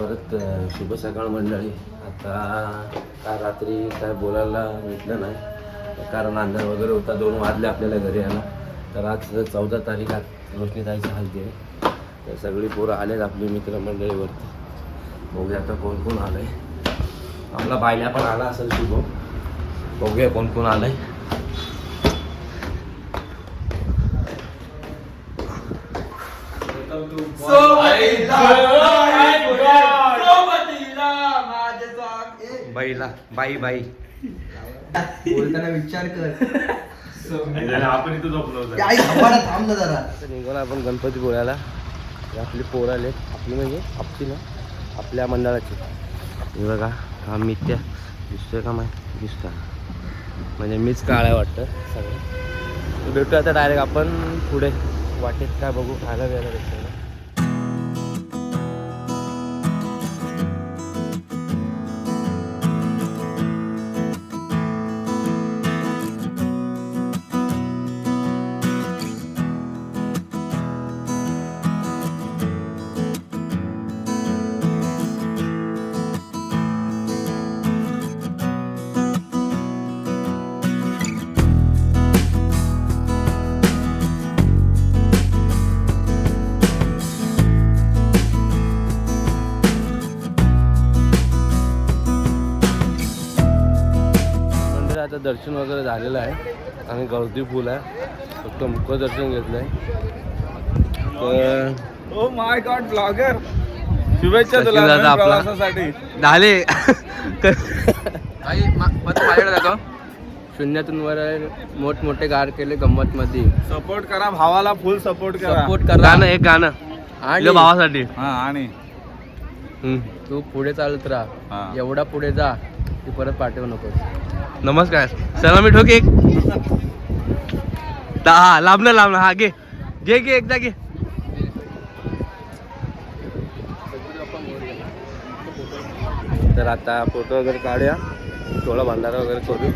परत शुभ सकाळ मंडळी. आता का रात्री काय बोलायला भेटलं नाही. कारण अंधार वगैरे होता दोन वाजले आपल्याला घरी यायला. तर आज चौदा तारीख आज रोशनी जायचं हलते तर सगळी पोरं आलेत आपली मित्रमंडळीवरती. बघूया आता कोण कोण आलं आहे आपला बायल्या पण आला असेल शुभ. बघूया कोण कोण आलं आहे बाई बाई. बोलताना विचार कर. आपण इथं झोपलो होतो. आई थांबा ना, जरा. आपण गणपती हे आपली पोरं आले आपली म्हणजे आपली ना. आपल्या मंडळाची. हे बघा हा मित्या दिसतोय का माहिती दिसतो म्हणजे मीच काळाय वाटतं. सगळं. भेटू आता डायरेक्ट आपण पुढे. वाटेत काय बघू खायला प्यायला भेटतो दर्शन वगैरे झालेलं आहे. आणि गर्दी फुल आहे. फक्त मुख दर्शन घेतलं आहे तर ओ माय गॉड ब्लॉगर शुभेच्छा तुला. प्रवासासाठी. झाले. शून्यातून वर मोठमोठे गार केले गंमत मध्ये सपोर्ट करा भावाला फुल सपोर्ट करा. सपोर्ट करा. गाणं एक गाणं. आणि भावासाठी. हा आणि? तू पुढे चालत. राहा. एवढा पुढे जा की परत पाठवू नकोस. नमस्कार. चला मी ठोके. हा लांबलं लांबलं हा घे. घे घे एकदा घे. तर आता फोटो वगैरे काढूया. थोडा भंडारा वगैरे करू.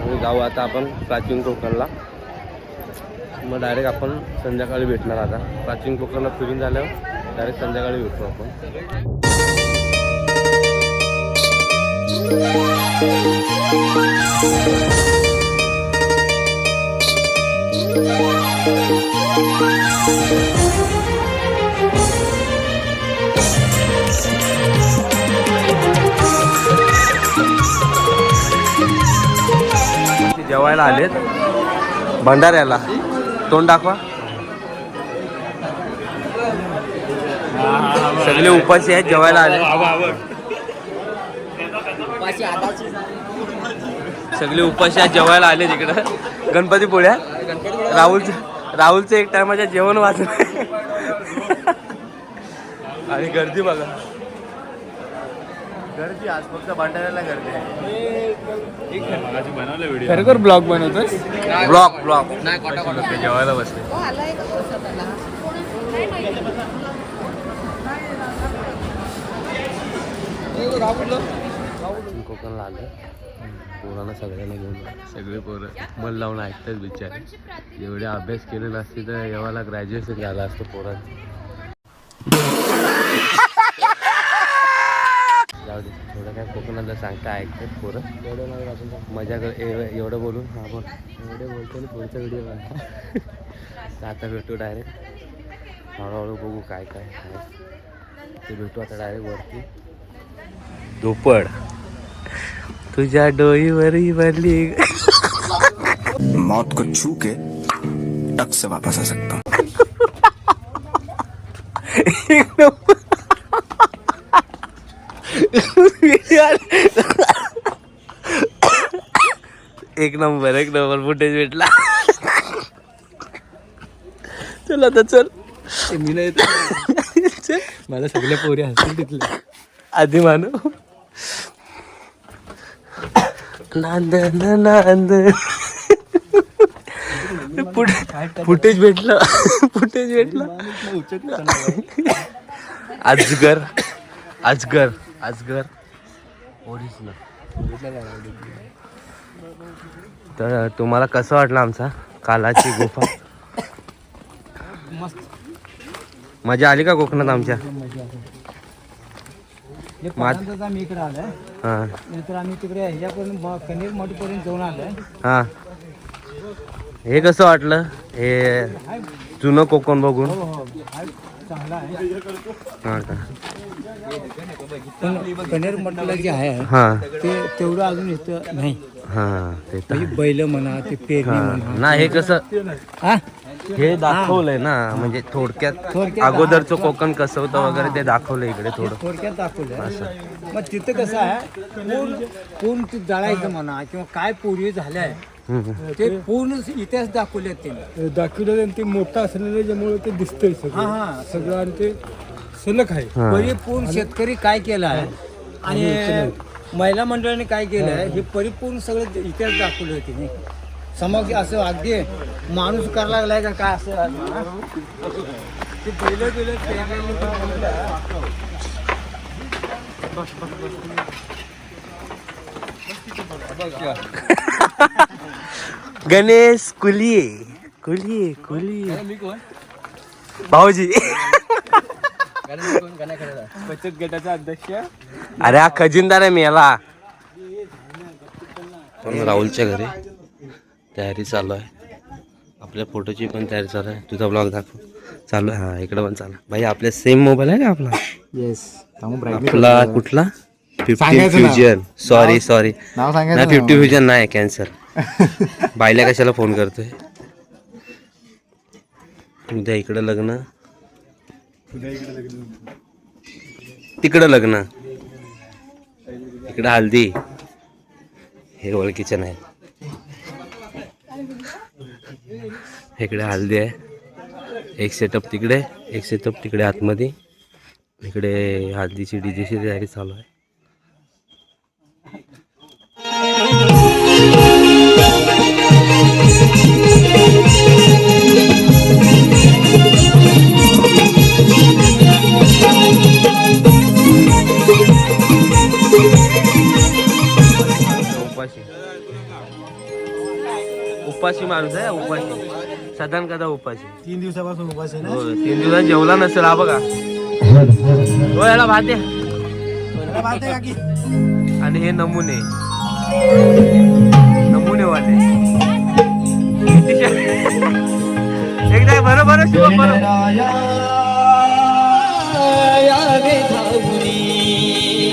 आणि जाऊ आता आपण प्राचीन कोकणला. मग डायरेक्ट आपण संध्याकाळी भेटणार आता. प्राचीन कोकणला फिरून झाल्यावर डायरेक्ट संध्याकाळी भेटू आपण. जेवायला आलेत. भंडाऱ्याला. तोंड दाखवा. सगळे उपाशी आहेत जेवायला आले सगळे उपाशी आहेत जेवायला आले तिकडं. गणपती पोळ्या राहुलचं राहुलचं एक टायमाच्या जेवण वाचलं आणि गर्दी बघा. गर्दी आज फक्त भंडाऱ्याला गर्दी आहे. बनवलं व्हिडिओ खरोखर ब्लॉग बनवतोय? ब्लॉक ब्लॉक नाही जेवायला बसले. कोकणला आलं पोरांना सगळ्यांना घेऊन सगळे पोरं. मन लावून ऐकतात बिचारे. एवढे अभ्यास केले असते तर एव्हाला ग्रॅज्युएशन झालं असतं पोरांचं. जाऊ दे. थोडं काय कोकणातलं सांगता ऐकतात पोरं. एवढं नाही मजा कर. एवढं बोलून. हा बोल. एवढे बोलतो ना पुढचा व्हिडिओ तर आता भेटू डायरेक्ट हळूहळू बघू काय काय ते भेटू आता डायरेक्ट वरती. धोपड. तुझ्या डोईवरी बनली मौत को छू के टक से वापस आ सकता हूँ। एक नंबर एक नंबर फुटेज भेटला. चल आता चल. मी नाही. मला सगळ्या पोरी हसतील तिथल्या. आधी मानू नांद न नांद. पुढे फुटेज भेटलं. फुटेज भेटलं. अजगर अजगर अजगर ओरिजिनल तर तुम्हाला कसं वाटलं आमचा कालाची गुफा? मजा आली का कोकणात आमच्या? मात पहिल्यांदाच आम्ही इकडे आलोय. हां. नंतर आम्ही तिकडे ह्याच्यापर्यंत म- कनेर मठपर्यंत जाऊन आलोय. हां. हे कसं वाटलं? हे जुनं कोकण बघून? हो हो. चांगला आहे. का? पण कनेर मठला जे आहे ते तेवढं अजून नाही. हां ते म्हणजे बैल म्हणा ते पेरणी म्हणा. ना हे कसं हा? हे दाखवलंय ना म्हणजे थोडक्यात थोडक्यात अगोदरचं कोकण कसं होतं वगैरे ते दाखवलं इकडे थोडं. थोडक्यात दाखवलं मग तिथं कसं आहे पूर्ण पूर्ण ते जळायचं म्हणा किंवा काय पूर्वी झालंय हम्म. ते पूर्ण इतिहास दाखवले त्यांनी. दाखवलं आणि ते मोठं असलेलं ज्यामुळे ते दिसतंय हा सगळं. हा सगळं आणि ते सलग आहे. हां. परिपूर्ण शेतकरी काय केलं आहे आणि महिला मंडळाने काय केलं आहे हे परिपूर्ण सगळं इतिहास दाखवले होते नाही समज असं अगदी माणूस करायला लागलाय का काय असं? ते गणेश कुलिये कुलिये कुलिये. भाऊजी. बचत गटाचा अध्यक्ष. अरे हा खजिनदार आहे मी याला. पण राहुलच्या घरी. तयारी चालू आहे. आपल्या फोटोची पण तयारी चालू आहे. तुझा ब्लॉग दाखव. चालू आहे. हा इकडं पण चालू आहे. भाई आपल्या सेम मोबाईल आहे का आपला? येस आपला कुठला? फिफ्टी सांगायचं. फ्युजन सॉरी सॉरी नाव नाही सांगायचं फिफ्टी फ्युजन नाही कॅन्सर बायला कशाला फोन करतोय? उद्या इकडं लग्न. तिकडं लग्न. इकडं हल्दी. हे ओळखीचे नाही इकडे हल्दी आहे. एक सेटअप तिकडे एक सेटअप तिकडे आतमध्ये. इकडे हल्दीची डीजेची तयारी चालू आहे. उपाशी. उपाशी माणूस आहे उपाशी. सदान कदा उपाशी? तीन दिवसापासून उपास आहे हो तीन दिवसात जेवला नसेल हा बघा. हो याला भात द्या. आणि हे नमुने. नमुने वाले एकदा बरोबर शुभम बरोबर?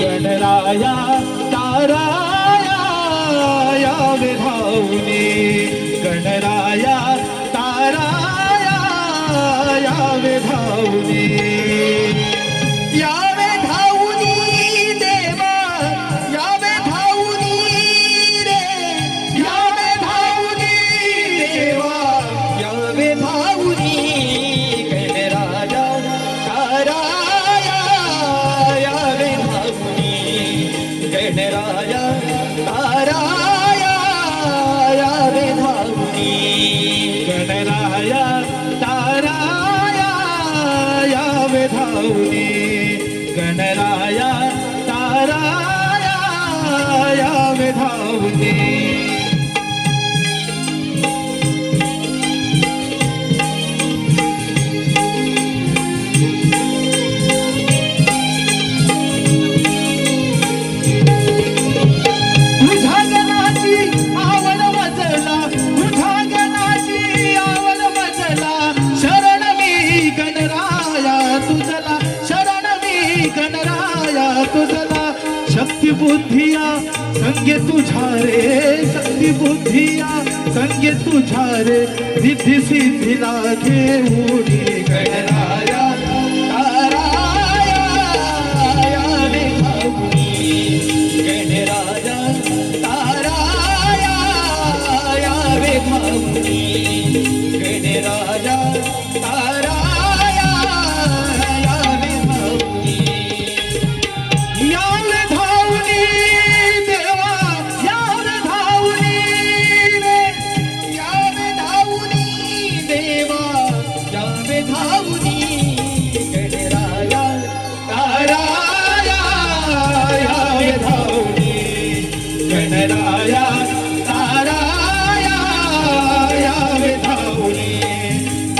गणराया ताराया यावे धावणे गणराया ताराया यावे धावणे কেউ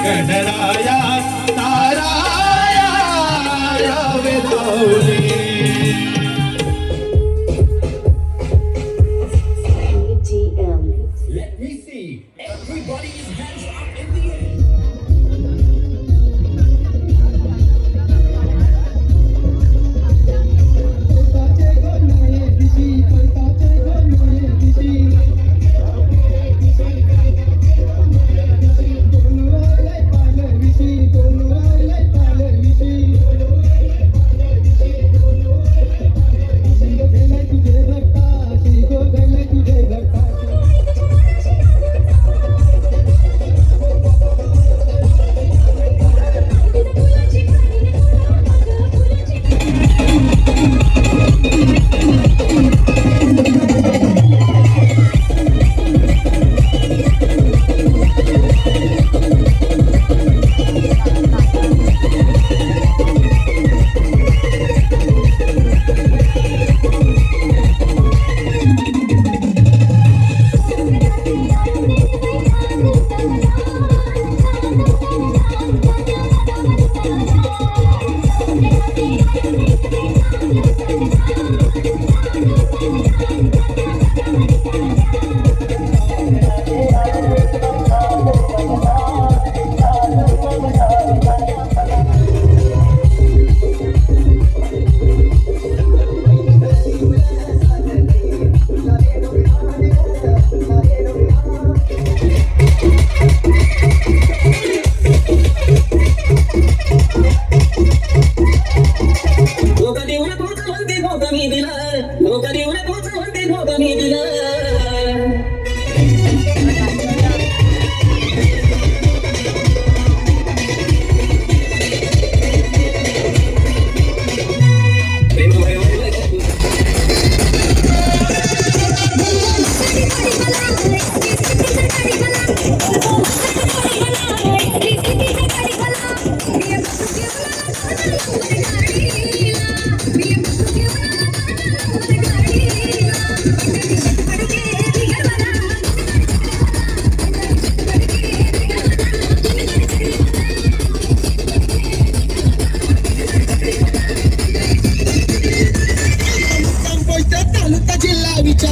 गणराया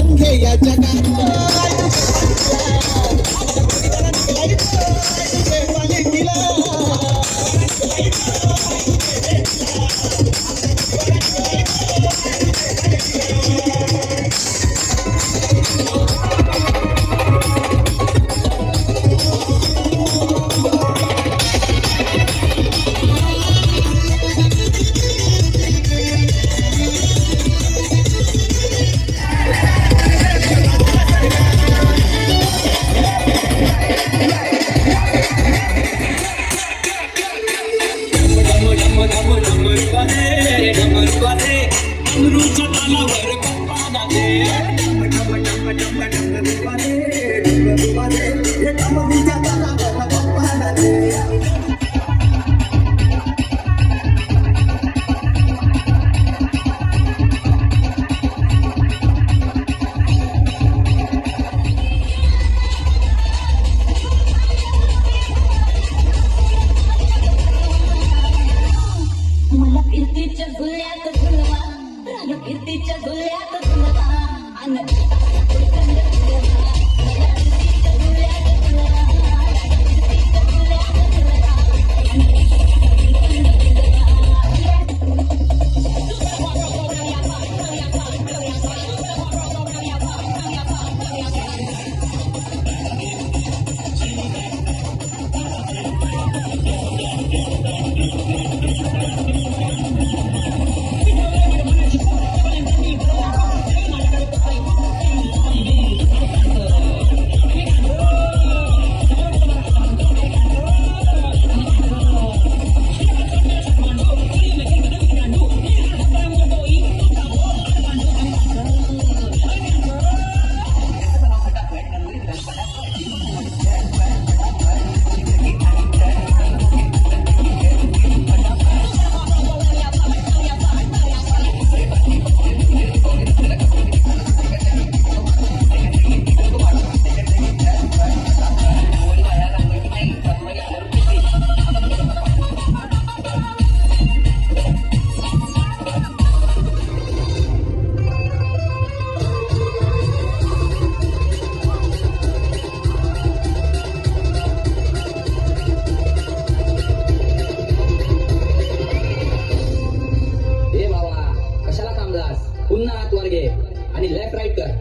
संघेय जगत করে अमरूद चटाना भर आणि लेफ्ट राईट कर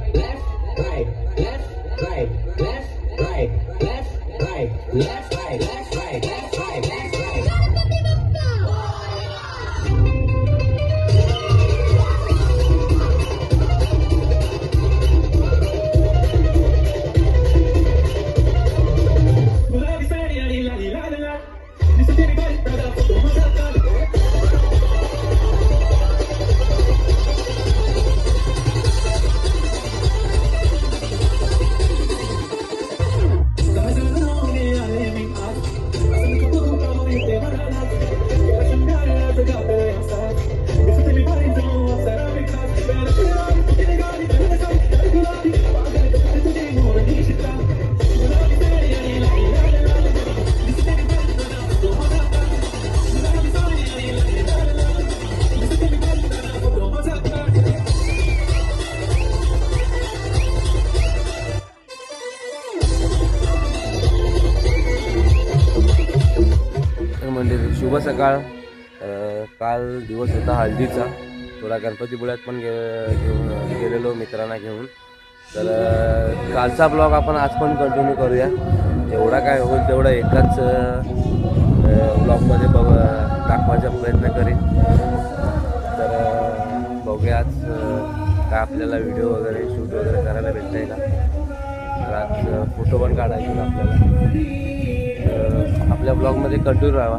हळदीचा. थोडा गणपतीपुळ्यात पण गे घेऊन गेलेलो मित्रांना घेऊन. तर कालचा ब्लॉग आपण आज पण कंटिन्यू करूया. जेवढा काय होईल तेवढा एकाच ब्लॉगमध्ये बघ दाखवायचा प्रयत्न करीन. तर बघूया आज अ, आपल्याला व्हिडिओ वगैरे शूट वगैरे करायला भेटतंय का तर आज फोटो पण काढायचे आपल्याला. आपल्या ब्लॉगमध्ये कंटिन्यू राहावा.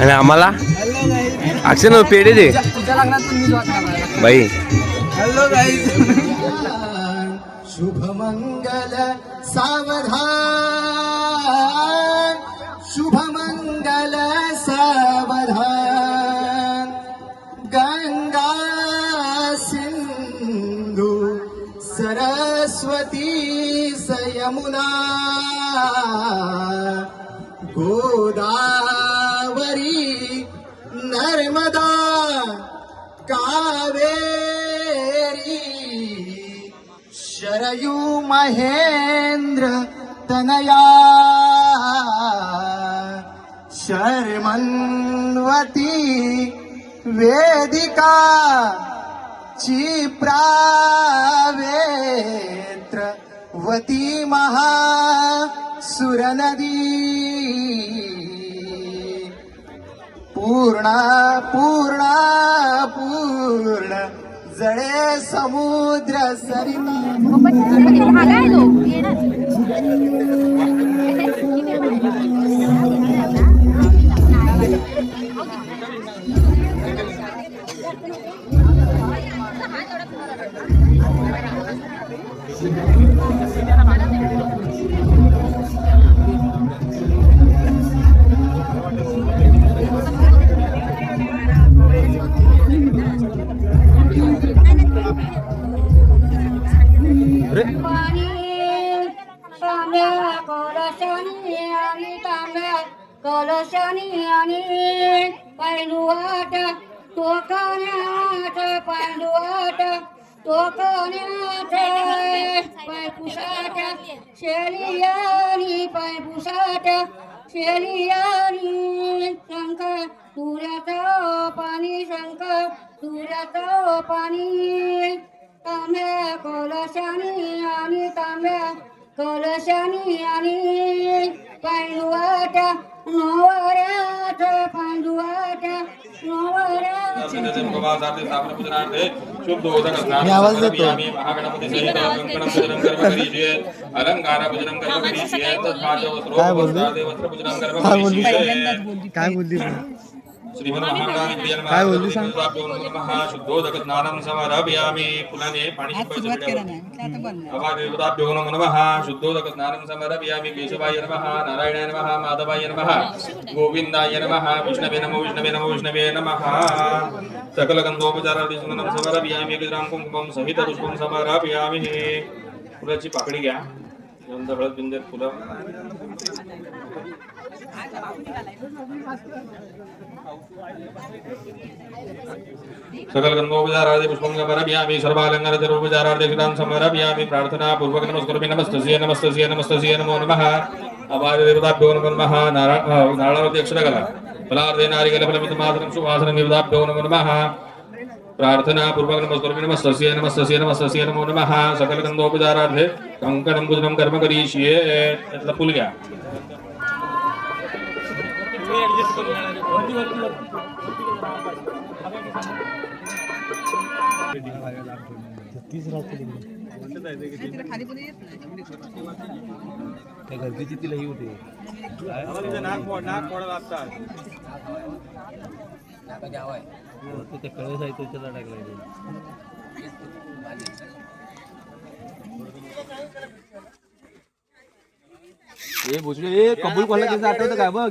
आणि आम्हाला? अक्षय ना पेढे दे. बाई. हॅलो शुभमंगल सावधान. यमुना गोदावरी नर्मदा कावेरी शरयू महेंद्र तनया शर्मन्वती वेदिका क्षिप्रावेत्र वती महा सुरनदी। पूर्णा पूर्णा पूर्ण जळे समुद्र सरिता। કલશનિયાની પૈલુઆટ ટોકનાટ પૈલુઆટ പൂശാട്ട ശരിയാനി പൂശാട്ട ശരിയാനി ശങ്ക ദൂരത്തോ പനി ശങ്ക ദൂരത്തോ പനി തമേ കൊലശനി അനി തമേ കൊലശനി അനി പൈനുവാട്ട നോവരാട്ട പൈനുവാട്ട നോവരാട്ട पांडुवाट नवऱ्यात काय बोलली. काय बोलली? स्नानं समर्पयामि नमो नमः शुद्धोदक स्नानं समर्पयामि केशवाय नमः नारायणाय नमः माधवाय नमः गोविन्दाय नमः विष्णवे नमो विष्णवे नमो विष्णवे नमः। सकलगंधोपचारादि सुमनं समर्पयामि गजरां कुंकुमं सहित पुष्पं समर्पयामि फुलाची पाकळी घ्या. गंध हळद बिंदर फुलं सकलगंधोपचारादि पुष्पंगमरभ्यामि सर्वालङ्गरचरोपचारार्धक्षितां समरभ्यामि प्रार्थनापूर्वक नमस्कृमि नमस्तस्य नमस्तस्य नमस्तस्य नमो नमः। अपाददेवताभ्यो नमो नमः नारायणवत्यक्षरकल फलार्धेनारिकलफलमितमासनं सुवासनं देवताभ्यो नमो नमः। प्रार्थना पूर्वक नमस्कृमि नमस्तस्य नमस्तस्य नमस्तस्य नमो नमः। सकलगंधोपचारार्धे कंकणं गुजनं कर्म करीष्ये। मतलब भूल गया यातला फुल घ्या त्या गर्दीची तिला ही होते नाक मोड नाक मोडा लागतात. ते कळस आहे त्याच्याला टाकलाय ए भोसले ए कबूल कोणाला आठवतं काय बघ.